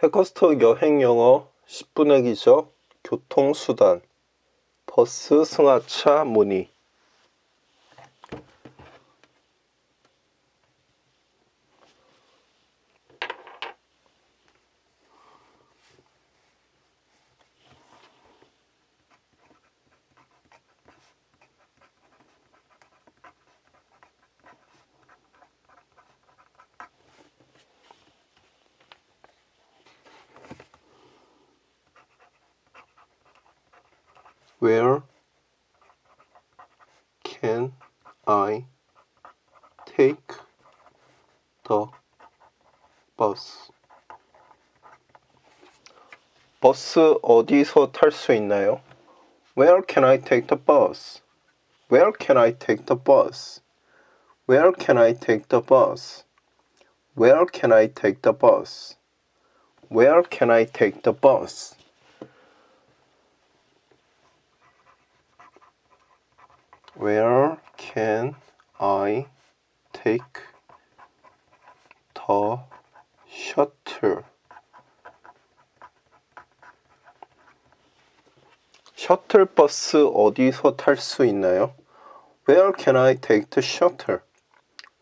해커스터 여행 영어 10분의 기적 교통수단 버스 승하차 문의 Where can I take the bus? 버스 어디서 탈 수 있나요? Where can I take the bus? Where can I take the bus? Where can I take the bus? Where can I take the bus? Where can I take the bus? Where can I take the shuttle? 셔틀 버스 어디서 탈 수 있나요? Where can I take the shuttle?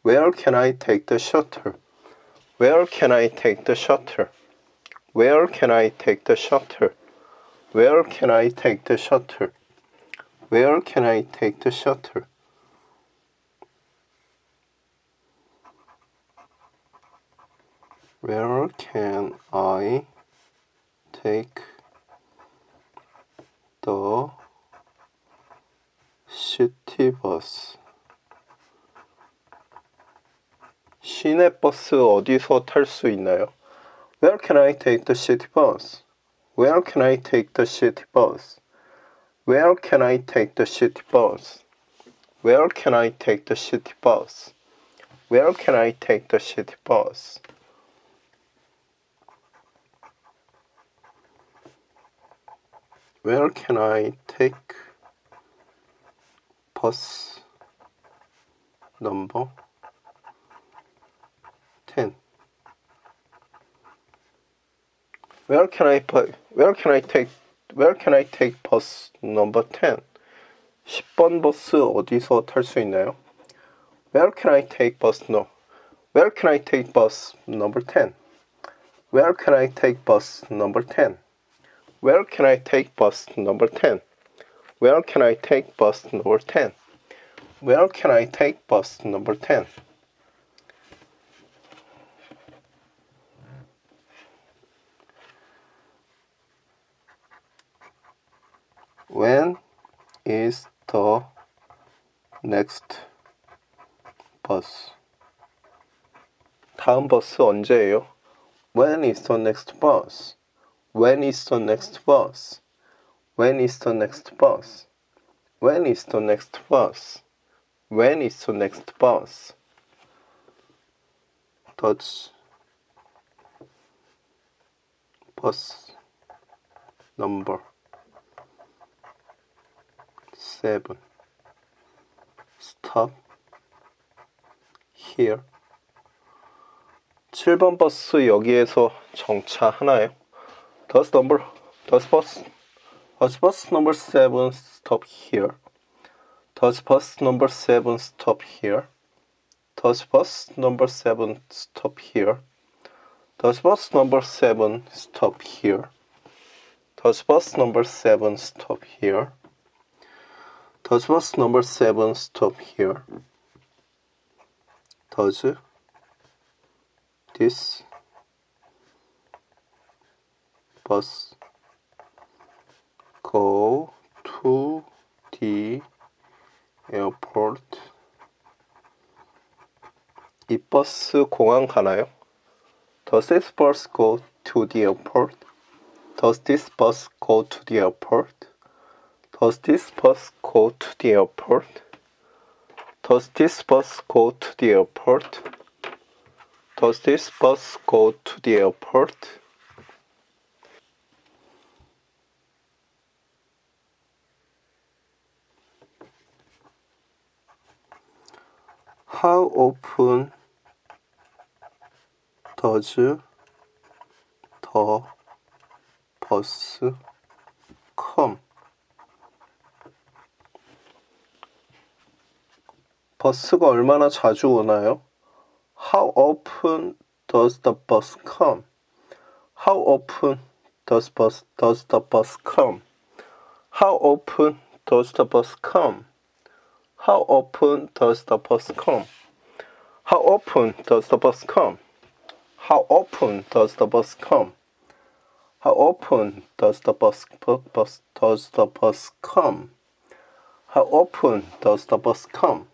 Where can I take the shuttle? Where can I take the shuttle? Where can I take the shuttle? Where can I take the shuttle? Where can I take the shuttle? Where can I take the city bus? 시내 버스 어디서 탈 수 있나요? Where can I take the city bus? Where can I take the city bus? Where can I take the city bus? Where can I take the city bus? Where can I take the city bus? Where can I take bus number 10? Where can I put, where can I take where can I take bus number 10? 10번 버스 어디서 탈 수 있나요? Where can I take bus no? Where can I take bus number 10? Where can I take bus number 10? Where can I take bus number 10? Where can I take bus number 10? Where can I take bus number 10? When is the next bus? 다음 버스 언제예요? When is the next bus? When is the next bus? When is the next bus? When is the next bus? When is the next bus? Does bus number seven stop here 7번 버스 여기에서 정차하나요? Does number does bus does bus number 7 stop here? Does bus number 7 stop here? Does bus number 7 stop here? Does bus number 7 stop here? Does bus number 7 stop here? Does bus number 7 stop here? Does this bus go to the airport? 이 버스 공항 가나요? Does this bus go to the airport? Does this bus go to the airport? Does this bus go to the airport? Does this bus go to the airport? Does this bus go to the airport? How often does the bus come? 버스가 얼마나 자주 오나요? How often does the bus come? How often does bus does the bus come? How often does the bus come? How often does the bus come? How often does the bus come? How often does the bus come? How often does the bus, bu- bus does the bus come? How often does the bus come?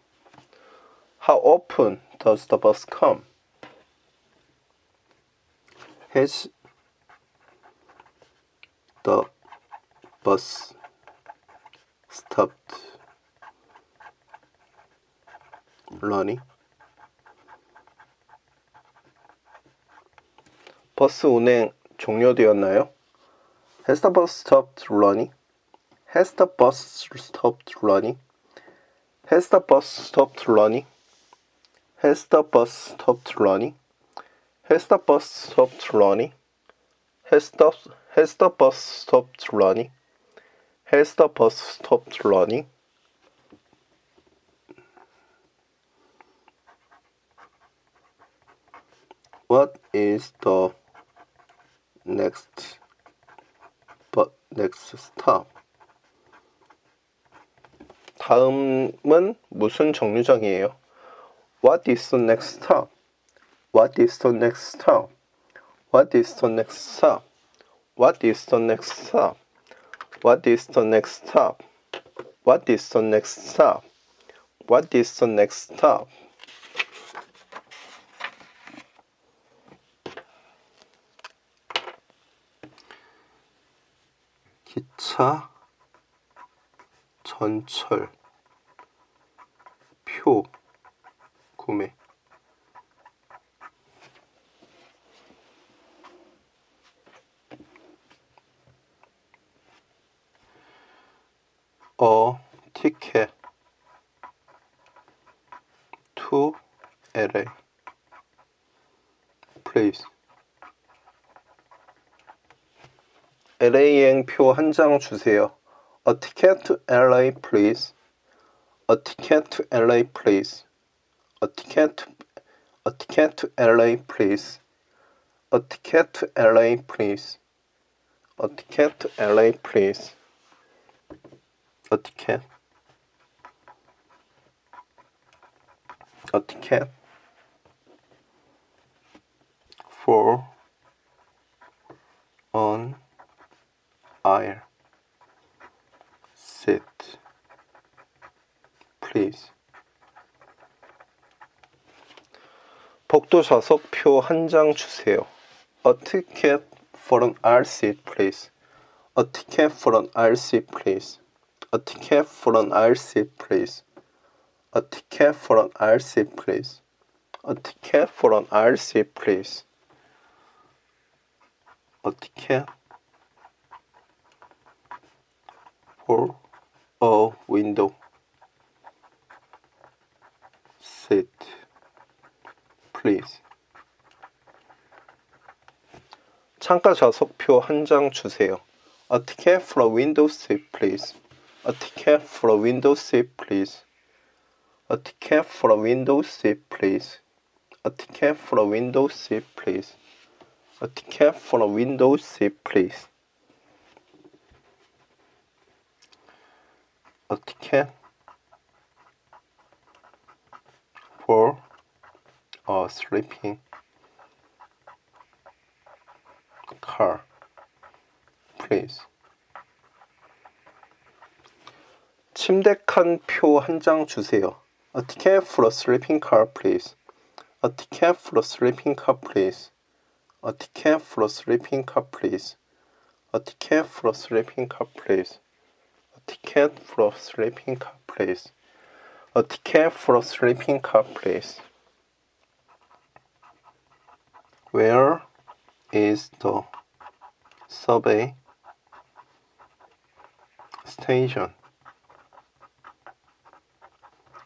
How often does the bus come? Has the bus stopped running? 버스 운행 종료되었나요? Has the bus stopped running? Has the bus stopped running? Has the bus stopped running? Has the bus stopped running? Has the bus stopped running? Has the has the bus stopped running? Has the bus stopped running? What is the next but next stop? 다음은 무슨 정류장이에요? What is the next stop? What is the next stop? What is the next stop? What is the next stop? What is the next stop? What is the next stop? What is the next stop? 기차 전철 구매 어 티켓 to LA please LA행 표 한 장 주세요. A ticket to LA, please. A ticket to LA, please. A ticket, to, a ticket to LA, please. A ticket to LA, please. A ticket to LA, please. A ticket. A ticket for on aisle sit please 복도 좌석표 한 장 주세요. A ticket for an aisle seat, please. A ticket for an aisle seat, please. A ticket for an aisle seat, please. A ticket for an aisle seat, please. A ticket for an aisle seat, please. A ticket for a window seat, Please. 창가 좌석표 한 장 주세요. A ticket for a window seat, please. A ticket for a window seat, please. A ticket for a window seat, please. A ticket for a window seat, please. A ticket for a window seat, please. A ticket for a sleeping car, please. 침대 칸 표 한 장 주세요. A ticket for a sleeping car, please. A ticket for a sleeping car, please. A ticket for a sleeping car, please. A ticket for a sleeping car, please. A ticket for a sleeping car, please. A ticket for a sleeping car, please. Where is the subway station?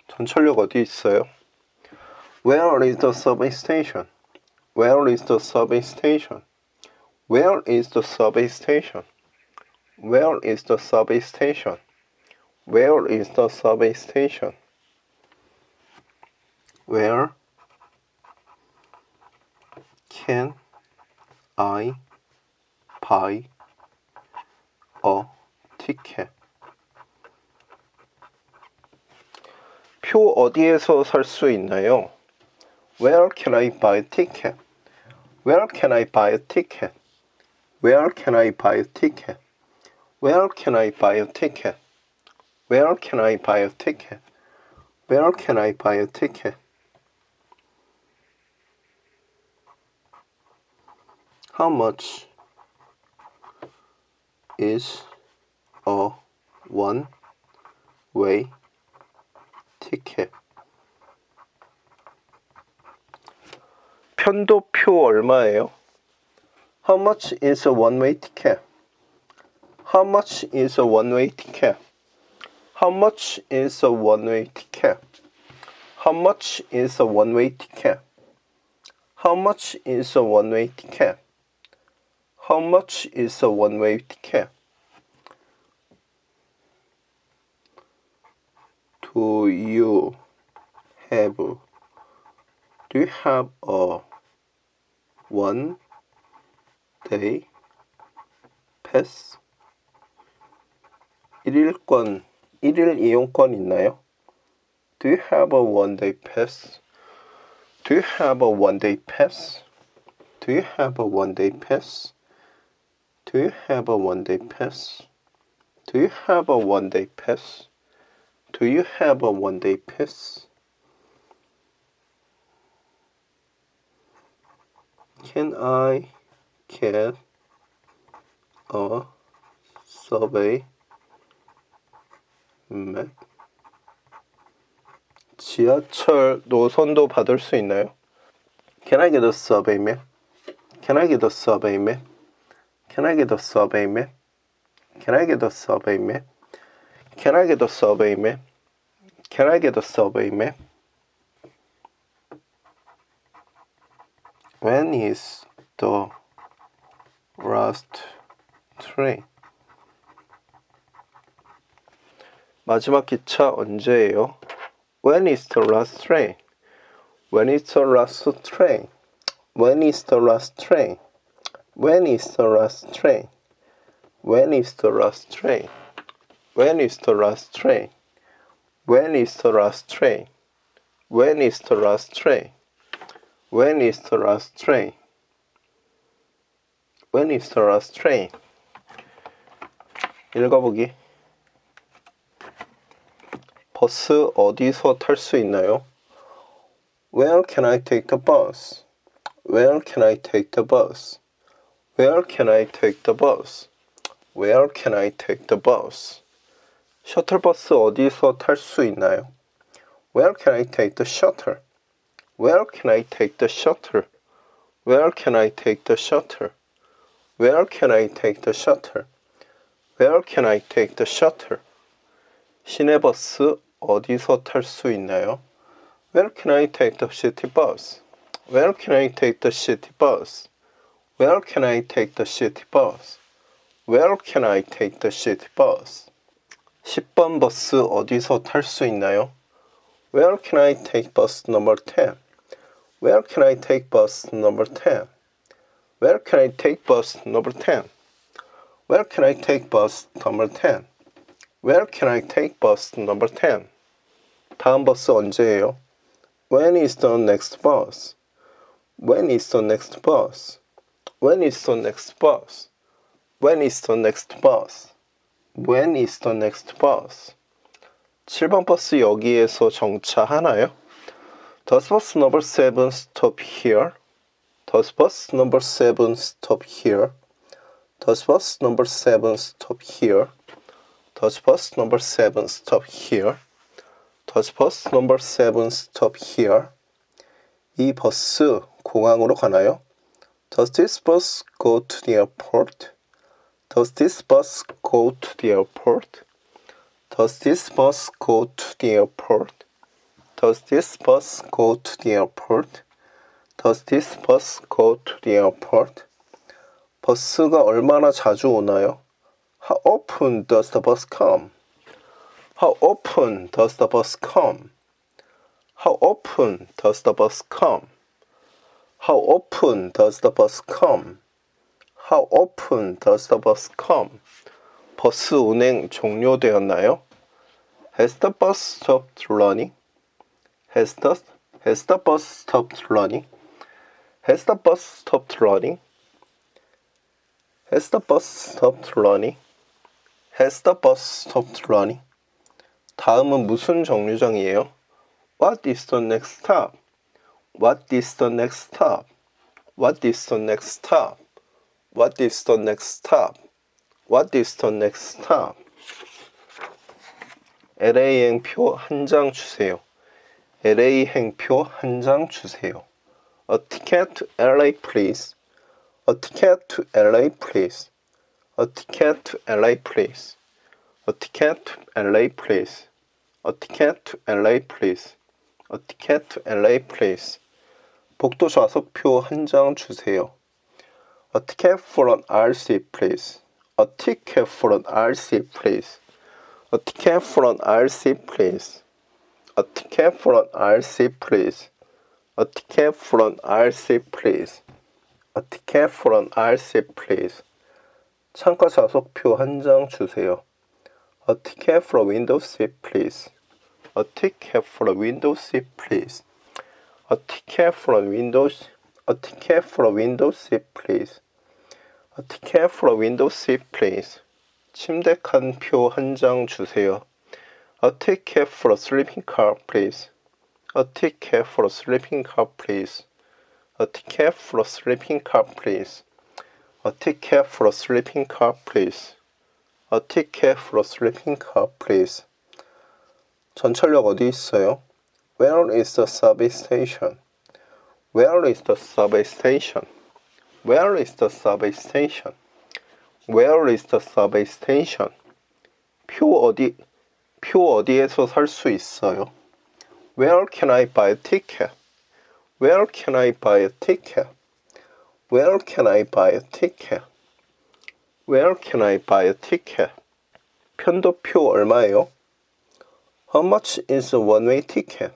전철역 어디 있어요? Where is the subway station? Where is the subway station? Where is the subway station? Where is the subway station? Where is the subway station? Where can I buy a ticket? 표 어디에서 살 수 있나요? Where can I buy a ticket? Where can I buy a ticket? Where can I buy a ticket? Where can I buy a ticket? Where can I buy a ticket? Where can I buy a ticket? How much is a one way ticket? 편도표 얼마예요? How much is a one way ticket? How much is a one way ticket? How much is a one way ticket? How much is a one way ticket? How much is a one way ticket? How much is a one way ticket? Do you have do you have a one day pass? 일일권, 일일 이용권 있나요? Do you have a one day pass? Do you have a one day pass? Do you have a one day pass? Do you have a one day pass? Do you have a one day pass? Do you have a one day pass? Can I get a survey map? 지하철 노선도 받을 수 있나요? Can I get a survey map? Can I get a survey map? Can I get a survey map? Can I get a survey map? Can I get a survey map? Can I get a survey map? When is the last train? 마지막 기차 언제예요? When is the last train? When is the last train? When is the last train? When is the last train? When is the last train? When is the last train? When is the last train? When is the last train? When is the last train? When is the last train? 읽어보기. 버스 어디서 탈 수 있나요? Where can I take the bus? Where can I take the bus? Where can I take the bus? Where can I take the bus? 셔틀버스 어디서 탈 수 있나요? Where can I take the shuttle? Where can I take the shuttle? Where can I take the shuttle? Where can I take the shuttle? Where can I take the shuttle? 시내버스 어디서 탈 수 있나요? Where can I take the city bus? Where can I take the city bus? Where can I take the city bus? Where can I take the city bus? 10번 버스 어디서 탈 수 있나요? Where can I take bus number 10? Where can I take bus number 10? Where can I take bus number 10? Where can I take bus number 10? Where can I take bus number 10? 다음 버스 언제예요? When is the next bus? When is the next bus? When is the next bus? When is the next bus? When is the next bus? 7번 버스 여기에서 정차하나요? Does bus number 7 stop here? Does bus number 7 stop here? Does bus number 7 stop here? Does bus number 7 stop here? Does bus number 7 stop here? 이 버스 공항으로 가나요? Does this bus go to the airport? Does this bus go to the airport? Does this bus go to the airport? Does this bus go to the airport? Does this bus go to the airport? 버스가 얼마나 자주 오나요? How often does the bus come? How often does the bus come? How often does the bus come? How often does the bus come? How often does the bus come? 버스 운행 종료되었나요? Has the bus stopped running? Has the, has the bus stopped running? Has the bus stopped running? Has the bus stopped running? Has the bus stopped running? 다음은 무슨 정류장이에요? What is the next stop? What is the next stop? What is the next stop? What is the next stop? What is the next stop? LA 행표 한 장 주세요. LA 행표 한 장 주세요. A ticket to LA please. A ticket to LA please. A ticket to LA please. A ticket to LA please. A ticket to LA please. A ticket to LA please. 복도 좌석표 한 장 주세요. A ticket for an RC please. A ticket for an RC please. A ticket for an RC please. A ticket for an RC please. A ticket for an RC please. A ticket for an RC please. 창가 좌석표 한 장 주세요. A ticket for a window seat please. A ticket for a window seat please. A ticket for a window a ticket for a window seat please. A ticket for a window seat please. 침대 칸표 한 장 주세요. A ticket for a sleeping car please. A ticket for a sleeping car please. A ticket for a sleeping car please. A ticket for a sleeping car please. A ticket for a sleeping car please. 전철역 어디 있어요? Where is the subway station? Where is the subway station? Where is the subway station? Where is the subway station? 표 어디 표 어디에서 살 수 있어요? Where can I buy a ticket? Where can I buy a ticket? Where can I buy a ticket? Where can I buy a ticket? 편도표 얼마예요? How much is a one-way ticket?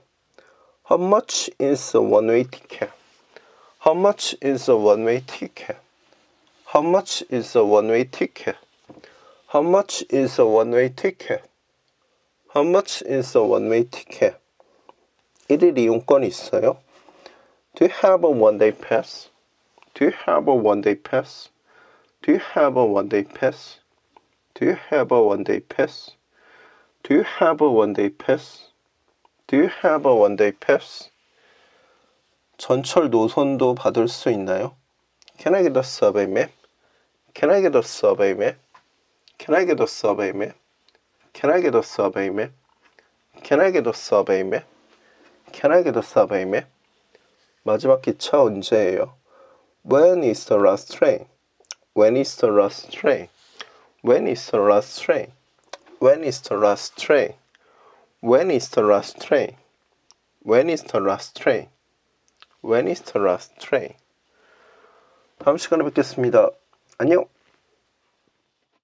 How much is a one-way ticket? How much is a one-way ticket? How much is a one-way ticket? How much is a one-way ticket? How much is a one-way ticket? 1일 이용권 있어요? Do you have a one-day pass? Do you have a one-day pass? Do you have a one-day pass? Do you have a one-day pass? Do you have a one-day pass? Do you have a one-day pass? 전철 노선도 받을 수 있나요? Can I get a survey map? Can I get a survey map? Can I get a survey map? Can I get a survey map? Can I get a survey map? Can I get a survey map? 마지막 기차 언제예요? When is the last train? When is the last train? When is the last train? When is the last train? When is the last train? When is the last train? When is the last train? 다음 시간에 뵙겠습니다. 안녕.